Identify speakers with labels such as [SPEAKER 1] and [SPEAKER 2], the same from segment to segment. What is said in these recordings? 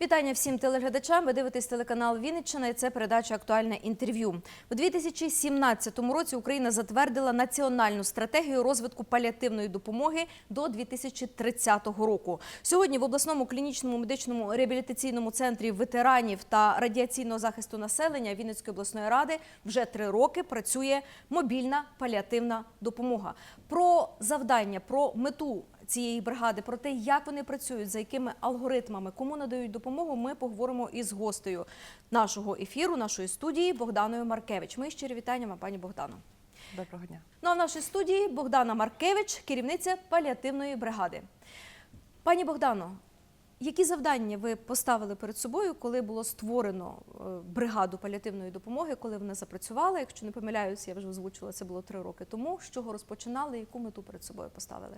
[SPEAKER 1] Вітання всім телеглядачам. Ви дивитесь телеканал Вінниччина і це передача Актуальне інтерв'ю. У 2017 році Україна затвердила національну стратегію розвитку паліативної допомоги до 2030 року. Сьогодні в обласному клінічному медичному реабілітаційному центрі ветеранів та радіаційного захисту населення Вінницької обласної ради вже три роки працює мобільна паліативна допомога. Про завдання, про мету цієї бригади, про те, як вони працюють, за якими алгоритмами, кому надають допомогу, ми поговоримо із гостею нашого ефіру, нашої студії Богданою Маркевич. Ми щирі вітання вам, пані Богдано.
[SPEAKER 2] Доброго дня.
[SPEAKER 1] Ну а в нашій студії Богдана Маркевич, керівниця паліативної бригади. Пані Богдано, які завдання ви поставили перед собою, коли було створено е, бригаду паліативної допомоги, коли вона запрацювала? Якщо не помиляюся, я вже озвучила, це було три роки тому. З чого розпочинали, яку мету перед собою поставили?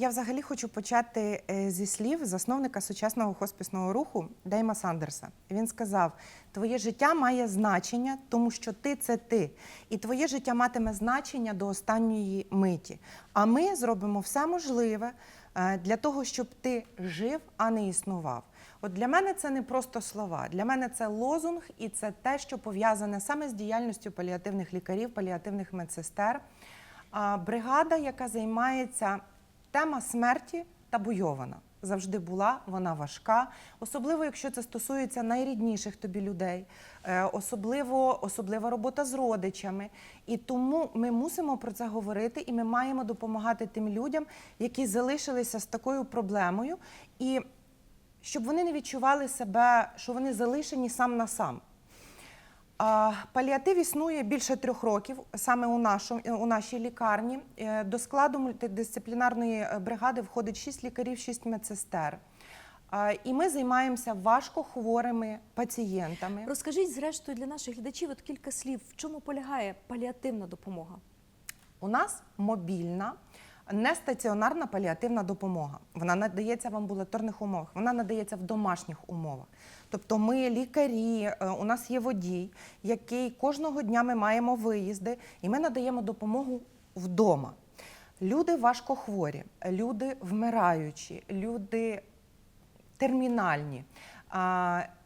[SPEAKER 2] Я взагалі хочу почати е, зі слів засновника сучасного хоспісного руху Дейма Сандерса. Він сказав: Твоє життя має значення, тому що ти це ти, і твоє життя матиме значення до останньої миті. А ми зробимо все можливе е, для того, щоб ти жив, а не існував. От для мене це не просто слова. Для мене це лозунг, і це те, що пов'язане саме з діяльністю паліативних лікарів, паліативних медсестер. А бригада, яка займається Тема смерті табуйована. Завжди була, вона важка, особливо якщо це стосується найрідніших тобі людей, е, особливо особлива робота з родичами. І тому ми мусимо про це говорити, і ми маємо допомагати тим людям, які залишилися з такою проблемою, і щоб вони не відчували себе, що вони залишені сам на сам. Паліатив існує більше трьох років саме у, нашому, у нашій лікарні. Е, До складу мультидисциплінарної е, бригади входить 6 лікарів, 6 медсестер. І ми займаємося важкохворими пацієнтами.
[SPEAKER 1] Розкажіть, зрештою, для наших глядачів от кілька слів, в чому полягає паліативна допомога?
[SPEAKER 2] У нас мобільна, нестаціонарна паліативна допомога. Вона надається в амбулаторних умовах, вона надається в домашніх умовах. Тобто ми лікарі, е, у нас є водій, який кожного дня ми маємо виїзди, і ми надаємо допомогу вдома. Люди важкохворі, люди вмираючі, люди термінальні.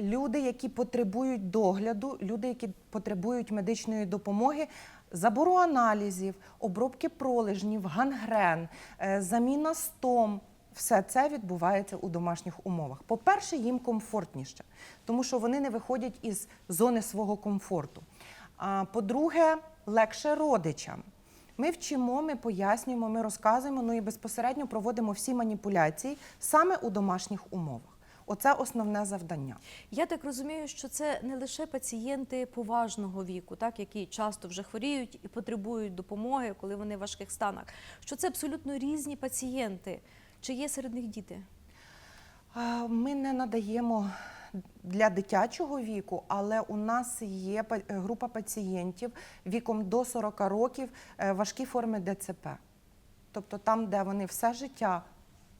[SPEAKER 2] Люди, які потребують догляду, люди, які потребують медичної допомоги, забору аналізів, обробки пролежнів, гангрен, е, заміна стом. Все це відбувається у домашніх умовах. По-перше, їм комфортніше, тому що вони не виходять із зони свого комфорту. А по-друге, легше родичам. Ми вчимо, ми пояснюємо, ми розказуємо, ну і безпосередньо проводимо всі маніпуляції саме у домашніх умовах. Оце основне завдання.
[SPEAKER 1] Я так розумію, що це не лише пацієнти поважного віку, так які часто вже хворіють і потребують допомоги, коли вони в важких станах. Що це абсолютно різні пацієнти. Чи є серед них діти?
[SPEAKER 2] Ми не надаємо для дитячого віку, але у нас є група пацієнтів віком до 40 років е, важкі форми ДЦП. Тобто там, де вони все життя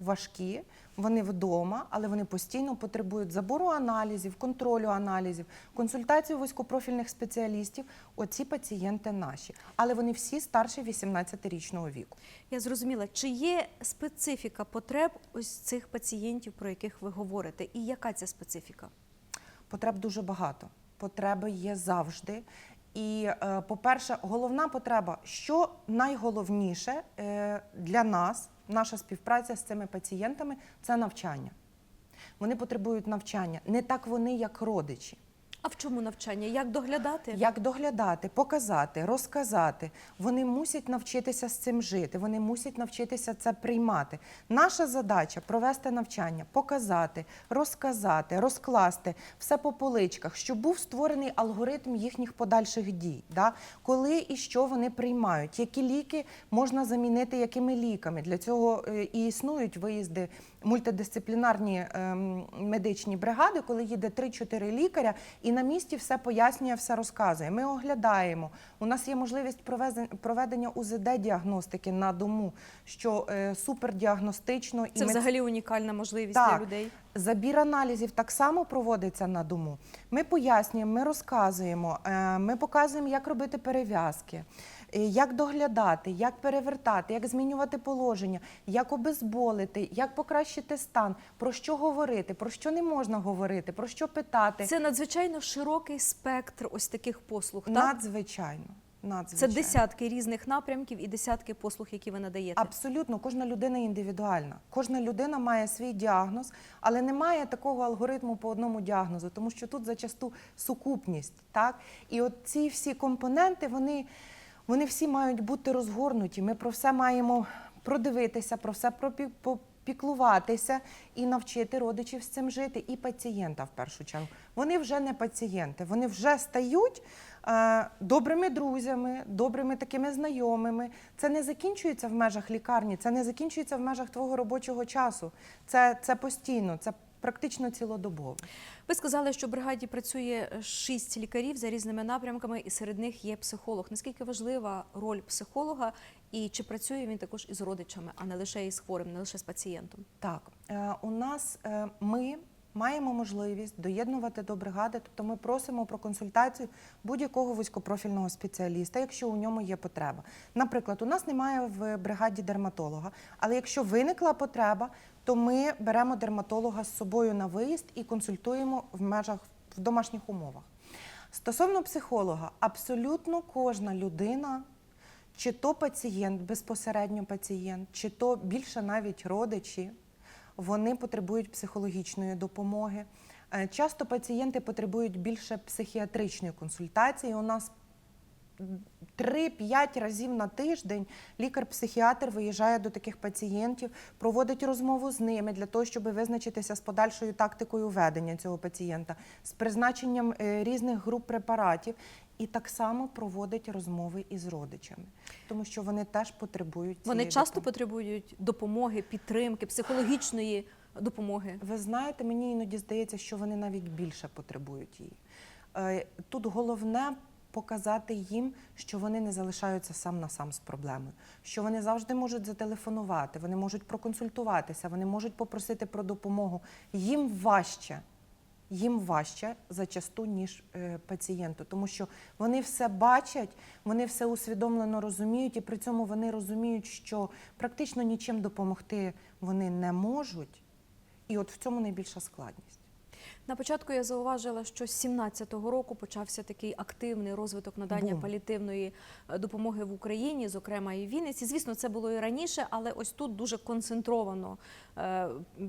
[SPEAKER 2] важкі, вони вдома, але вони постійно потребують забору аналізів, контролю аналізів, консультацію вузькопрофільних спеціалістів. Оці пацієнти наші, але вони всі старші 18-річного віку.
[SPEAKER 1] Я зрозуміла, чи є специфіка потреб ось цих пацієнтів, про яких ви говорите, і яка ця специфіка?
[SPEAKER 2] Потреб дуже багато. Потреби є завжди. І, е, по-перше, головна потреба, що найголовніше е, для нас, наша співпраця з цими пацієнтами це навчання. Вони потребують навчання. Не так вони, як родичі.
[SPEAKER 1] А в чому навчання? Як доглядати?
[SPEAKER 2] Як доглядати, показати, розказати. Вони мусять навчитися з цим жити, вони мусять навчитися це приймати. Наша задача провести навчання, показати, розказати, розкласти все по поличках, щоб був створений алгоритм їхніх подальших дій. Да? Коли і що вони приймають, які ліки можна замінити якими ліками. Для цього е, і існують виїзди мультидисциплінарні ем, медичні бригади, коли їде 3-4 лікаря і і на місці все пояснює, все розказує. Ми оглядаємо. У нас є можливість проведення УЗД-діагностики на дому, що е, супердіагностично.
[SPEAKER 1] Це
[SPEAKER 2] ми
[SPEAKER 1] взагалі унікальна можливість
[SPEAKER 2] Так.
[SPEAKER 1] для людей.
[SPEAKER 2] Забір аналізів так само проводиться на дому. Ми пояснюємо, ми розказуємо, е, ми показуємо, як робити перев'язки, як доглядати, як перевертати, як змінювати положення, як обезболити, як покращити стан, про що говорити, про що не можна говорити, про що питати.
[SPEAKER 1] Це надзвичайно широкий спектр ось таких послуг. Так?
[SPEAKER 2] надзвичайно.
[SPEAKER 1] Це десятки різних напрямків і десятки послуг, які ви надаєте.
[SPEAKER 2] Абсолютно, кожна людина індивідуальна. Кожна людина має свій діагноз, але немає такого алгоритму по одному діагнозу, тому що тут зачасту сукупність. Так? І от ці всі компоненти, вони, вони всі мають бути розгорнуті. Ми про все маємо продивитися, про все попіклуватися і навчити родичів з цим жити, і пацієнта в першу чергу. Вони вже не пацієнти, вони вже стають е, добрими друзями, добрими такими знайомими. Це не закінчується в межах лікарні, це не закінчується в межах твого робочого часу. Це, це постійно, це практично цілодобово.
[SPEAKER 1] Ви сказали, що в бригаді працює шість лікарів за різними напрямками, і серед них є психолог. Наскільки важлива роль психолога, і чи працює він також із родичами, а не лише із хворим, не лише з пацієнтом?
[SPEAKER 2] Так, е, у нас е, ми маємо можливість доєднувати до бригади, тобто ми просимо про консультацію будь-якого вузькопрофільного спеціаліста, якщо у ньому є потреба. Наприклад, у нас немає в бригаді дерматолога, але якщо виникла потреба, то ми беремо дерматолога з собою на виїзд і консультуємо в межах в домашніх умовах. Стосовно психолога, абсолютно кожна людина чи то пацієнт, безпосередньо пацієнт, чи то більше навіть родичі, вони потребують психологічної допомоги. Е, Часто пацієнти потребують більше психіатричної консультації. У нас 3-5 разів на тиждень лікар-психіатр виїжджає до таких пацієнтів, проводить розмову з ними для того, щоб визначитися з подальшою тактикою ведення цього пацієнта, з призначенням е, різних груп препаратів. І так само проводить розмови із родичами, тому що вони теж потребують
[SPEAKER 1] Вони часто
[SPEAKER 2] допомоги.
[SPEAKER 1] потребують допомоги, підтримки, психологічної допомоги.
[SPEAKER 2] Ви знаєте, мені іноді здається, що вони навіть більше потребують її. Е, Тут головне показати їм, що вони не залишаються сам на сам з проблемою, що вони завжди можуть зателефонувати, вони можуть проконсультуватися, вони можуть попросити про допомогу. Їм важче. Їм важче зачасту, ніж е, пацієнту, тому що вони все бачать, вони все усвідомлено розуміють, і при цьому вони розуміють, що практично нічим допомогти вони не можуть. І от в цьому найбільша складність.
[SPEAKER 1] На початку я зауважила, що з 17-го року почався такий активний розвиток надання
[SPEAKER 2] Бум.
[SPEAKER 1] паліативної е, допомоги в Україні, зокрема і в Вінниці. Звісно, це було і раніше, але ось тут дуже концентровано е,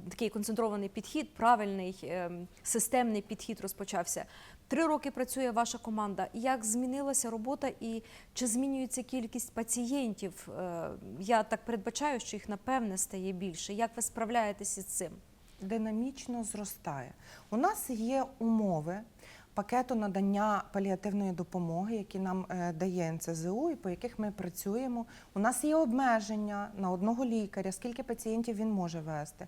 [SPEAKER 1] такий концентрований підхід, правильний е, системний підхід розпочався. Три роки працює ваша команда. Як змінилася робота і чи змінюється кількість пацієнтів? Я так передбачаю, що їх напевне стає більше. Як ви справляєтеся з цим?
[SPEAKER 2] Динамічно зростає. У нас є умови пакету надання паліативної допомоги, які нам е, дає НЦЗУ, і по яких ми працюємо. У нас є обмеження на одного лікаря, скільки пацієнтів він може вести.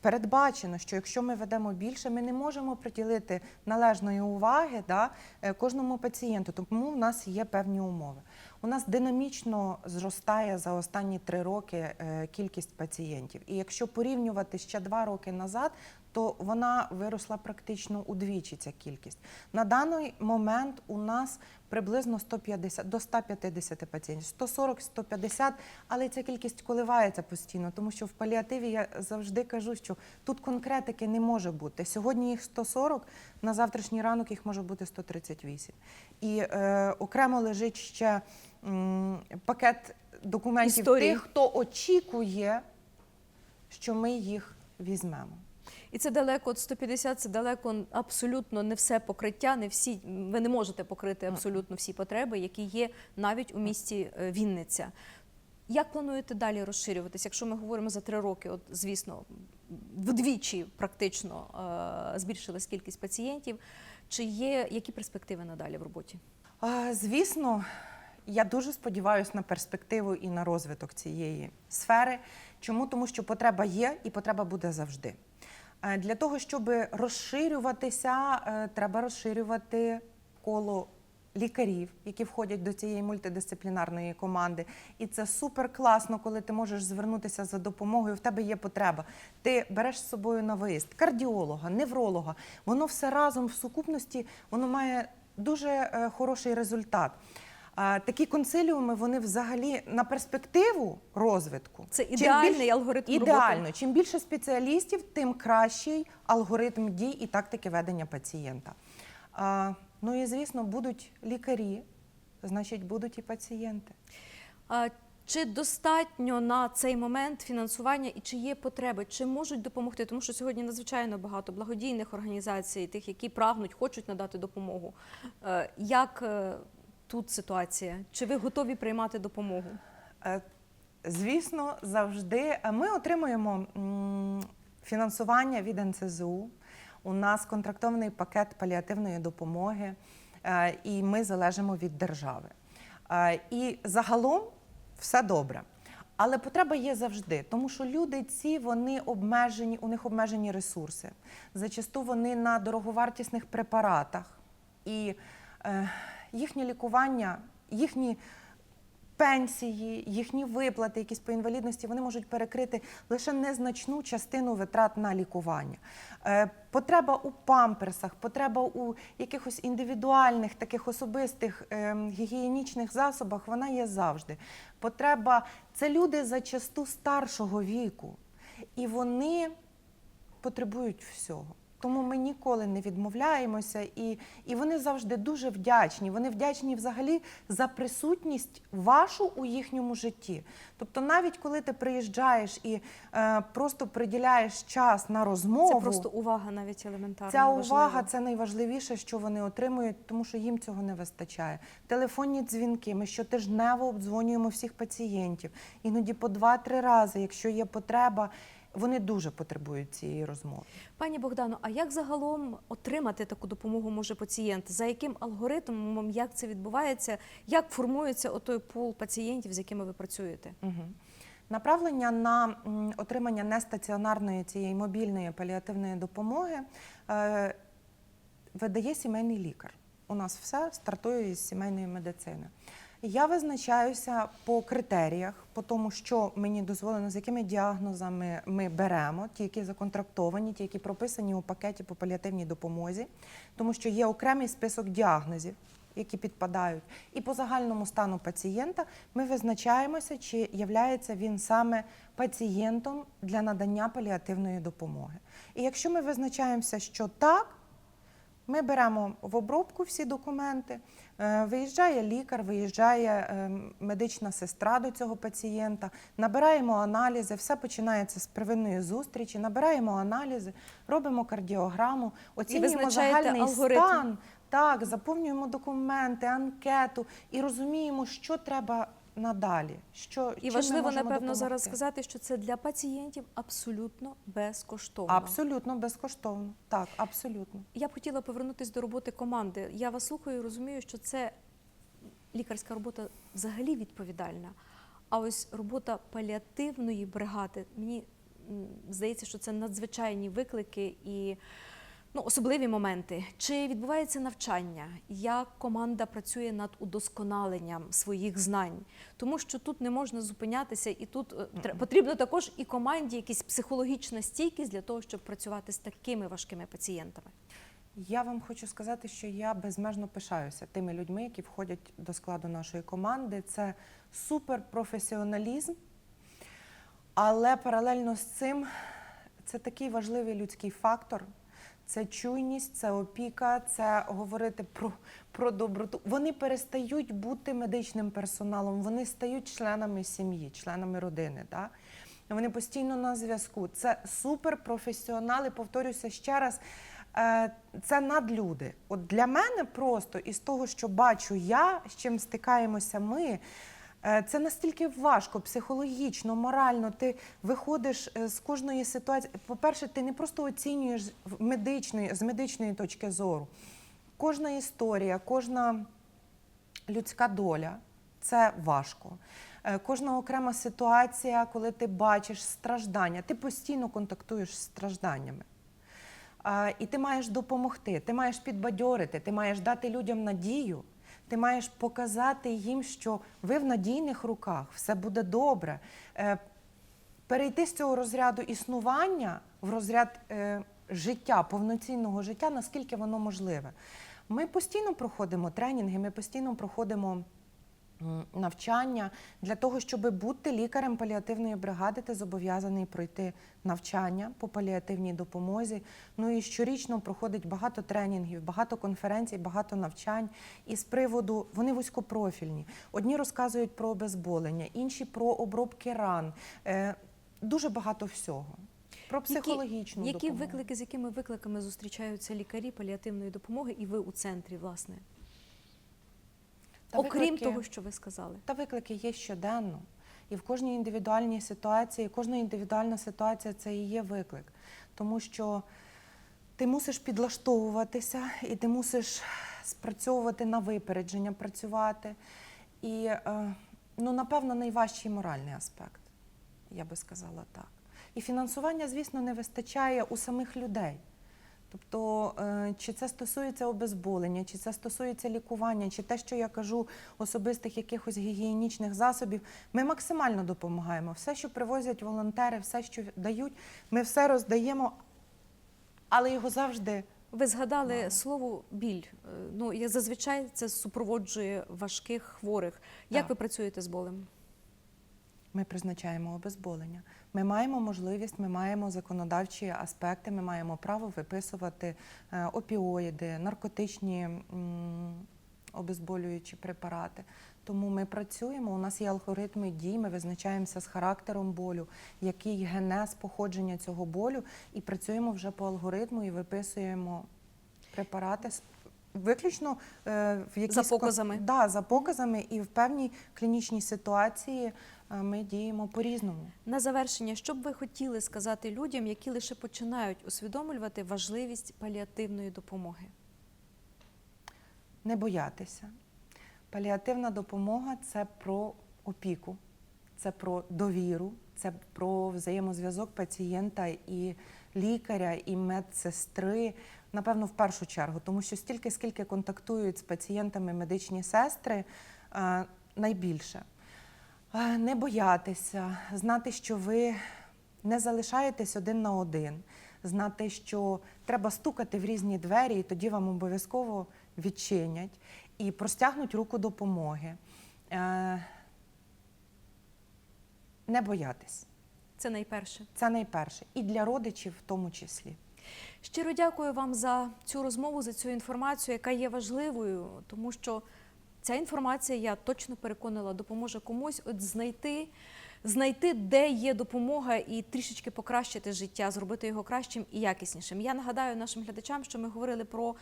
[SPEAKER 2] Передбачено, що якщо ми ведемо більше, ми не можемо приділити належної уваги да, е, кожному пацієнту, тому в нас є певні умови. У нас динамічно зростає за останні три роки е, кількість пацієнтів. І якщо порівнювати ще два роки назад, то вона виросла практично удвічі ця кількість. На даний момент у нас приблизно 150 до 150 пацієнтів, 140-150, але ця кількість коливається постійно, тому що в паліативі я завжди кажу, що тут конкретики не може бути. Сьогодні їх 140, на завтрашній ранок їх може бути 138. І е, окремо лежить ще м, пакет документів
[SPEAKER 1] Історії.
[SPEAKER 2] тих, хто очікує, що ми їх візьмемо.
[SPEAKER 1] І це далеко от 150, це далеко абсолютно не все покриття, не всі ви не можете покрити абсолютно всі потреби, які є навіть у місті е, Вінниця. Як плануєте далі розширюватися? Якщо ми говоримо за три роки, от звісно, вдвічі практично е, збільшилась кількість пацієнтів. Чи є які перспективи надалі в роботі?
[SPEAKER 2] А, Звісно, я дуже сподіваюся на перспективу і на розвиток цієї сфери. Чому? Тому що потреба є і потреба буде завжди. Е, Для того, щоб розширюватися, е, треба розширювати коло лікарів, які входять до цієї мультидисциплінарної команди. І це супер класно, коли ти можеш звернутися за допомогою. В тебе є потреба. Ти береш з собою на виїзд кардіолога, невролога. Воно все разом в сукупності воно має дуже е, хороший результат. Такі консиліуми вони взагалі на перспективу розвитку.
[SPEAKER 1] Це
[SPEAKER 2] Чим
[SPEAKER 1] ідеальний
[SPEAKER 2] більш-
[SPEAKER 1] алгоритм роботи.
[SPEAKER 2] Чим більше спеціалістів, тим кращий алгоритм дій і тактики ведення пацієнта. А, ну і звісно, будуть лікарі, значить, будуть і пацієнти.
[SPEAKER 1] А Чи достатньо на цей момент фінансування і чи є потреби, чи можуть допомогти? Тому що сьогодні надзвичайно багато благодійних організацій, тих, які прагнуть, хочуть надати допомогу. Е, Як е, тут ситуація? Чи ви готові приймати допомогу?
[SPEAKER 2] Е, Звісно, завжди ми отримуємо фінансування від НСЗУ. У нас контрактований пакет паліативної допомоги, е, і ми залежимо від держави. Е, І загалом все добре. Але потреба є завжди, тому що люди ці вони обмежені, у них обмежені ресурси. Зачасту вони на дороговартісних препаратах, і їхнє лікування, їхні пенсії, їхні виплати, якісь по інвалідності, вони можуть перекрити лише незначну частину витрат на лікування. Е, Потреба у памперсах, потреба у якихось індивідуальних, таких особистих ем, гігієнічних засобах, вона є завжди. Потреба це люди зачасту старшого віку, і вони потребують всього. Тому ми ніколи не відмовляємося, і, і вони завжди дуже вдячні. Вони вдячні взагалі за присутність вашу у їхньому житті. Тобто, навіть коли ти приїжджаєш і е, просто приділяєш час на розмову,
[SPEAKER 1] Це просто увага навіть елементарна.
[SPEAKER 2] Ця
[SPEAKER 1] важлива.
[SPEAKER 2] увага це найважливіше, що вони отримують, тому що їм цього не вистачає. Телефонні дзвінки. Ми щотижнево обдзвонюємо всіх пацієнтів, іноді по два-три рази, якщо є потреба. Вони дуже потребують цієї розмови.
[SPEAKER 1] Пані Богдано, а як загалом отримати таку допомогу може пацієнт? За яким алгоритмом, як це відбувається? Як формується отой пул пацієнтів, з якими ви працюєте?
[SPEAKER 2] Угу. Направлення на отримання нестаціонарної цієї мобільної паліативної допомоги е, видає сімейний лікар. У нас все стартує із сімейної медицини. Я визначаюся по критеріях, по тому, що мені дозволено, з якими діагнозами ми беремо, ті, які законтрактовані, ті, які прописані у пакеті по паліативній допомозі, тому що є окремий список діагнозів, які підпадають. І по загальному стану пацієнта ми визначаємося, чи являється він саме пацієнтом для надання паліативної допомоги. І якщо ми визначаємося, що так, ми беремо в обробку всі документи. е, Виїжджає лікар, виїжджає е, медична сестра до цього пацієнта, набираємо аналізи, все починається з первинної зустрічі, набираємо аналізи, робимо кардіограму, оцінюємо загальний
[SPEAKER 1] алгоритм.
[SPEAKER 2] стан. Так, заповнюємо документи, анкету і розуміємо, що треба надалі. Що,
[SPEAKER 1] І важливо, напевно, зараз сказати, що це для пацієнтів абсолютно безкоштовно.
[SPEAKER 2] Абсолютно безкоштовно. Так, абсолютно.
[SPEAKER 1] Я б хотіла повернутися до роботи команди. Я вас слухаю і розумію, що це лікарська робота взагалі відповідальна. А ось робота паліативної бригади, мені здається, що це надзвичайні виклики і ну, особливі моменти. Чи відбувається навчання? Як команда працює над удосконаленням своїх знань? Тому що тут не можна зупинятися, і тут е, потрібно також і команді якась психологічна стійкість для того, щоб працювати з такими важкими пацієнтами.
[SPEAKER 2] Я вам хочу сказати, що я безмежно пишаюся тими людьми, які входять до складу нашої команди. Це суперпрофесіоналізм, але паралельно з цим це такий важливий людський фактор. Це чуйність, це опіка, це говорити про, про доброту. Вони перестають бути медичним персоналом, вони стають членами сім'ї, членами родини. Да? Вони постійно на зв'язку. Це суперпрофесіонали, повторюся ще раз. е, Це надлюди. От для мене просто із того, що бачу я, з чим стикаємося ми. Е, Це настільки важко психологічно, морально. Ти виходиш е, з кожної ситуації. По-перше, ти не просто оцінюєш в- медичної, з медичної точки зору. Кожна історія, кожна людська доля це важко. Е, Кожна окрема ситуація, коли ти бачиш страждання, ти постійно контактуєш з стражданнями. І ти маєш допомогти, ти маєш підбадьорити, ти маєш дати людям надію, ти маєш показати їм, що ви в надійних руках, все буде добре. Е, Перейти з цього розряду існування в розряд е, життя, повноцінного життя, наскільки воно можливе. Ми постійно проходимо тренінги, ми постійно проходимо навчання для того, щоб бути лікарем паліативної бригади, ти зобов'язаний пройти навчання по паліативній допомозі. Ну і щорічно проходить багато тренінгів, багато конференцій, багато навчань. І з приводу вони вузькопрофільні. Одні розказують про обезболення, інші про обробки ран. Е, дуже багато всього. Про психологічну
[SPEAKER 1] які, які виклики, з якими викликами зустрічаються лікарі паліативної допомоги, і ви у центрі, власне,
[SPEAKER 2] Та
[SPEAKER 1] окрім
[SPEAKER 2] виклики-
[SPEAKER 1] того, що ви сказали.
[SPEAKER 2] Та виклики є щоденно. І в кожній індивідуальній ситуації, кожна індивідуальна ситуація це і є виклик. Тому що ти мусиш підлаштовуватися і ти мусиш спрацьовувати на випередження, працювати. І, е, ну, напевно, найважчий моральний аспект, я би сказала так. І фінансування, звісно, не вистачає у самих людей. Тобто, е, чи це стосується обезболення, чи це стосується лікування, чи те, що я кажу, особистих якихось гігієнічних засобів, ми максимально допомагаємо. Все, що привозять волонтери, все, що дають, ми все роздаємо, але його завжди
[SPEAKER 1] Ви згадали слово біль. Е, Ну я зазвичай це супроводжує важких хворих. Як
[SPEAKER 2] Так.
[SPEAKER 1] ви працюєте з болем?
[SPEAKER 2] Ми призначаємо обезболення. Ми маємо можливість, ми маємо законодавчі аспекти, ми маємо право виписувати е, опіоїди, наркотичні обезболюючі препарати. Тому ми працюємо. У нас є алгоритми дій, ми визначаємося з характером болю, який генез походження цього болю, і працюємо вже по алгоритму і виписуємо препарати виключно е, в якісь
[SPEAKER 1] За показами.
[SPEAKER 2] кон- Да, за показами, і в певній клінічній ситуації е, ми діємо по-різному.
[SPEAKER 1] На завершення, що б ви хотіли сказати людям, які лише починають усвідомлювати важливість паліативної допомоги?
[SPEAKER 2] Не боятися. Паліативна допомога це про опіку, це про довіру, це про взаємозв'язок пацієнта і лікаря, і медсестри. Напевно, в першу чергу, тому що стільки, скільки контактують з пацієнтами медичні сестри, е, найбільше. Е, Не боятися, знати, що ви не залишаєтесь один на один, знати, що треба стукати в різні двері, і тоді вам обов'язково відчинять і простягнуть руку допомоги. Е, Не боятись.
[SPEAKER 1] Це найперше.
[SPEAKER 2] Це найперше. І для родичів в тому числі.
[SPEAKER 1] Щиро дякую вам за цю розмову, за цю інформацію, яка є важливою, тому що ця інформація, я точно переконала, допоможе комусь от знайти, знайти, де є допомога, і трішечки покращити життя, зробити його кращим і якіснішим. Я нагадаю нашим глядачам, що ми говорили про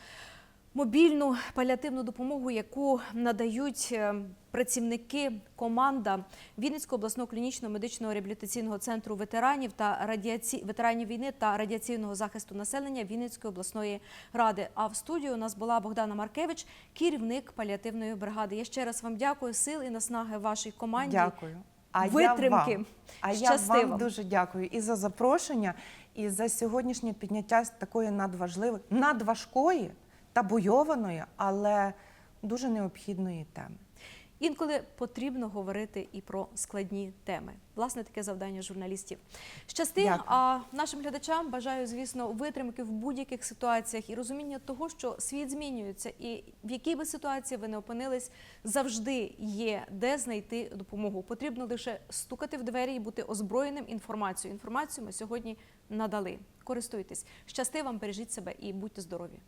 [SPEAKER 1] мобільну паліативну допомогу, яку надають е, працівники команда Вінницького обласного клінічного медичного реабілітаційного центру ветеранів та радіаці... ветеранів війни та радіаційного захисту населення Вінницької обласної ради. А в студії у нас була Богдана Маркевич, керівник паліативної бригади. Я ще раз вам дякую. Сил і наснаги вашій команді.
[SPEAKER 2] Дякую. А
[SPEAKER 1] Витримки.
[SPEAKER 2] Я вам, а я
[SPEAKER 1] Щасти
[SPEAKER 2] вам дуже дякую і за запрошення, і за сьогоднішнє підняття такої надважливої, надважкої, табуйованої, але дуже необхідної теми.
[SPEAKER 1] Інколи потрібно говорити і про складні теми. Власне, таке завдання журналістів. Щасти, а нашим глядачам бажаю, звісно, витримки в будь-яких ситуаціях і розуміння того, що світ змінюється, і в якій би ситуації ви не опинились, завжди є де знайти допомогу. Потрібно лише стукати в двері і бути озброєним інформацією. Інформацію ми сьогодні надали. Користуйтесь. Щасти вам, бережіть себе і будьте здорові.